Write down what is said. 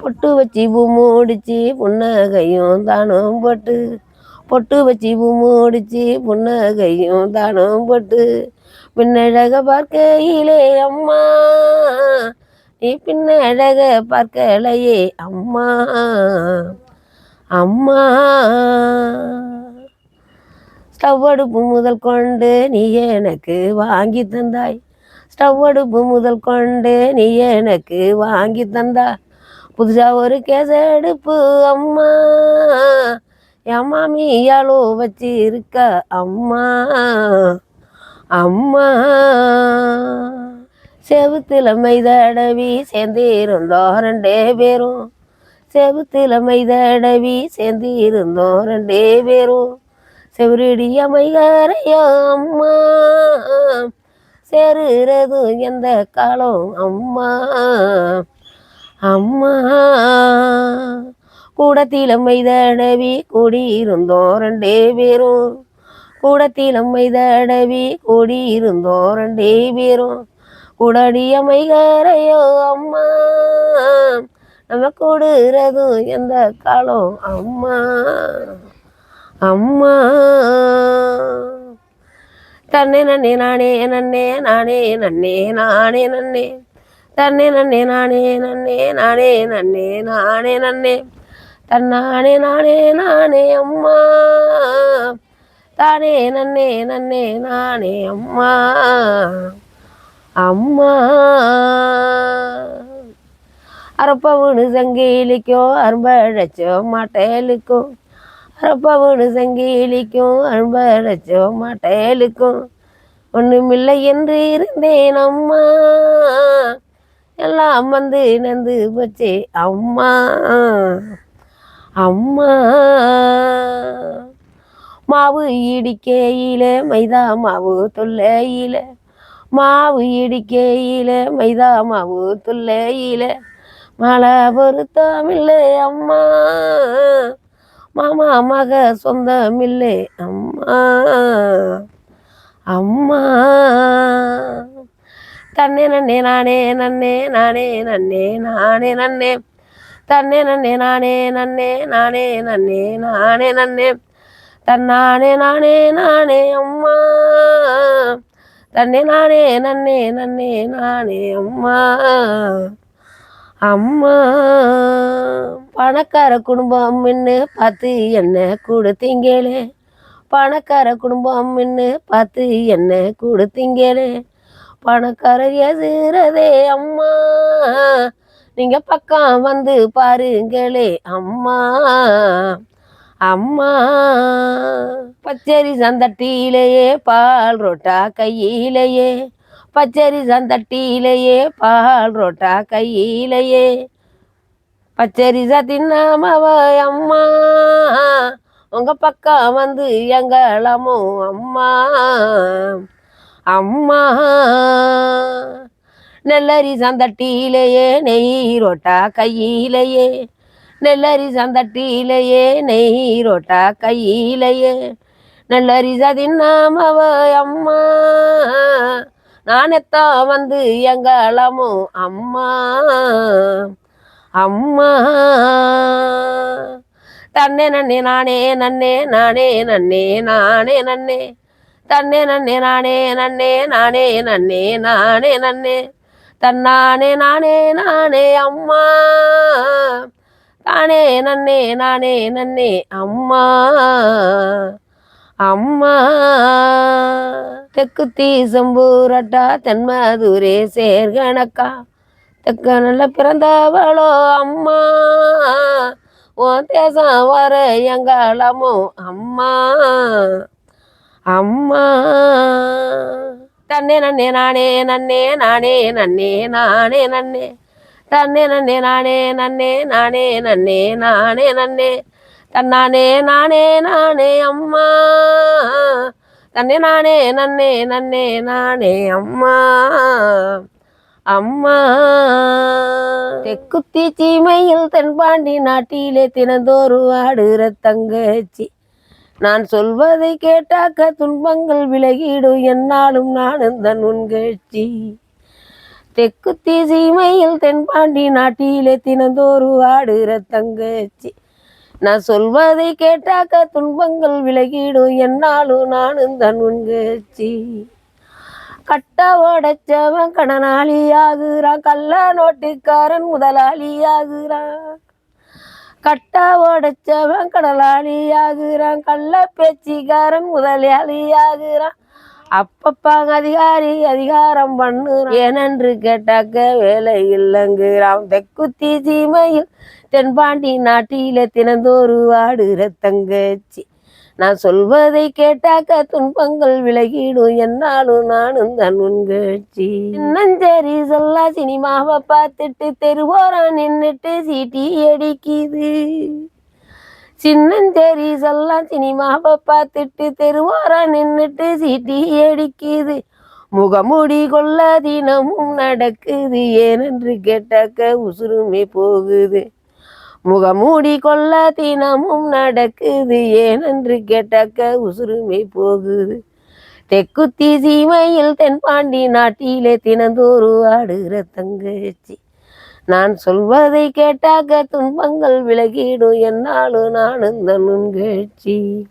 பொட்டு வச்சு பூ மூடிச்சு புன்னகையும் தானும் பொட்டு. பொட்டு வச்சு பூ மூடிச்சு புன்னகையும் தானும் பொட்டு. பின்னழக பார்க்கையிலே அம்மா நீ பின்னழக பார்க்கலையே அம்மா. அம்மா. ஸ்டவ் அடுப்பு முதல் கொண்டு நீ எனக்கு வாங்கி தந்தாய். ஸ்டவ் அடுப்பு முதல் கொண்டு நீ எனக்கு வாங்கி தந்தாய். புதுசாக ஒரு கேஸ் அடுப்பு அம்மா. என் மாமியாலோ வச்சிருக்க அம்மா. அம்மா. செவுத்தில் மைதடவி சேர்ந்து இருந்தோம் ரெண்டே பேரும். செவுத்துல மைதடவி சேர்ந்து இருந்தோம் ரெண்டே பேரும். செவரடிய மைகாரையோ அம்மா. சேருறதும் எந்த காலம் அம்மா. அம்மா கூடத்தில மைதடவி கூடியிருந்தோம் ரெண்டே பேரும். கூடத்தில மைதடவி கூடியிருந்தோம் ரெண்டே பேரும். குடடியமைகாரையோ அம்மா நம்ம கூடுறதும் எந்த காலம்? அம்மா அம்மா. தன்னே நன்னே நானே நன்னே நானே நன்னே நானே நன்னே. தன்னே நன்னே நானே நன்னே நானே நன்னே நானே நன்னே. தன்னானே நானே நானே அம்மா. தானே நன்னே நன்னே நானே அம்மா. அம்மா. அரப்பவனு சங்கிலிக்கும் அரும்பழைச்சோ மாட்டேலுக்கும். அரப்பவனு சங்கிலிக்கும் அரும்பழைச்சோ மாட்டேலுக்கும். ஒன்றுமில்லை என்று இருந்தேன் அம்மா. எல்லாம் வந்து நந்து போச்சு. அம்மா அம்மா. மாவு இடிக்கையில மைதா மாவு தொல்லையில. மாவு இடிக்கையில மைதா மாவு தொல்லையில. மழை பொருத்தமில்லை அம்மா. மாமா மக சொந்தமில்லை அம்மா. அம்மா. தன்னே நன்னே நானே நன்னே நானே நன்னே நானே நன்னே. தன்னே நன்னே நானே நன்னே நானே நன்னே நானே நன்னே. தன்னானே நானே நானே அம்மா. தன்னே நானே நன்னே நன்னே நானே அம்மா. அம்மா. பணக்கார குடும்பம் மின்னு பார்த்து என்ன கொடுத்தீங்களே? பணக்கார குடும்பம் மின்னு பார்த்து என்ன கொடுத்தீங்களே? பணக்காரர் எசுறதே அம்மா. நீங்க பக்கம் வந்து பாருங்களே அம்மா. அம்மா. பச்சரி சந்தட்டியிலேயே பால் ரோட்டா கையிலேயே. பச்சரி சந்தட்டியிலேயே பால் ரோட்டா கையிலேயே. பச்சரிசா சத்தின்னாமவ அம்மா. உங்க பக்கம் வந்து எங்களமோ அம்மா. அம்மா. நெல்லரி சந்தட்டியிலேயே நெய் ரோட்டா கையிலேயே. நெல்லரி சந்தட்டியிலேயே நெய் ரோட்டா கையிலேயே நெல்லரி சதின்னாமவ அம்மா. நானெத்தான் வந்து எங்களமோ அம்மா. அம்மா. தன்னே நன்னே நானே நன்னே நானே நன்னே நானே நன்னே. தன்னே நன்னே நானே நன்னே நானே நன்னே நானே நன்னே. தன்னானே நானே நானே அம்மா. தானே நன்னே நானே நன்னே அம்மா. அம்மா. தெக்குத்தி சம்பூரட்டா தென்மதுரே சேர்கணக்கா. தெக்க நல்ல பிறந்தவளோ அம்மா. ஓ தேசம் வர எங்களமோ அம்மா. அம்மா. தன்னே நன்னே நானே நன்னே நானே நன்னே நானே நன்னே. தன்னே நன்னே நானே நன்னே நானே நன்னே நானே நன்னே. தன்னானே நானே நானே அம்மா. தன்னே நானே நன்னே நன்னே நானே அம்மா. அம்மா. தெக்குத்தி சீமையில் தென்பாண்டி நாட்டிலே தினந்தோறு ஆடுற தங்கச்சி. நான் சொல்வதை கேட்டாக்க துன்பங்கள் விலகிடும் என்னாலும் நான் இந்த நுண்கழ்ச்சி. தெக்குத்தி சீமையில் தென்பாண்டி நாட்டிலே தினந்தோறு ஆடுகிற தங்கச்சி நான் சொல்வதை கேட்டாக்க துன்பங்கள் விலகிடும் என்னாலும் நானும் தன் உங்கச்சி கட்ட உடைச்சவன் கடனாளி ஆகுறான் கள்ள நோட்டுக்காரன் முதலாளி ஆகுறான் கட்டா உடைச்சவன் கடலாளி ஆகுறான் கள்ள பேச்சிக்காரன் முதலாளி ஆகுறான் அப்பப்பாங்க அதிகாரி அதிகாரம் பண்ணுறான். ஏனென்று கேட்டாக்க வேலை இல்லைங்கிறான். தெக்குத்தி சீமையில் தென்பாண்டி நாட்டில தினந்தோறு ஆடுற தங்கச்சி. நான் சொல்வதை கேட்டாக்க துன்பங்கள் விலகிடும். என்னாலும் நானும் தன் உங்கட்சி நஞ்சரி சொல்லா சினிமாவை பார்த்துட்டு தெருவோரா நின்றுட்டு சீட்டி அடிக்குது. சின்னஞ்சேரி சொல்லலாம் சினிமாவை பார்த்துட்டு தெருவோரம் நின்றுட்டு சீட்டி அடிக்குது. முகமூடி கொள்ள தினமும் நடக்குது. ஏனென்று கேட்டாக்க உசுருமே போகுது. முகமூடி கொள்ள தினமும் நடக்குது. ஏனென்று கேட்டாக்க உசுருமை போகுது. தெக்குத்தி சீமையில் தென்பாண்டி நாட்டிலே தினந்தோறு ஆடுகிற தங்கச்சி. நான் சொல்வதை கேட்டாக்க துன்பங்கள் விலகிடும். என்னாலும் நானும் தன் உங்கட்சி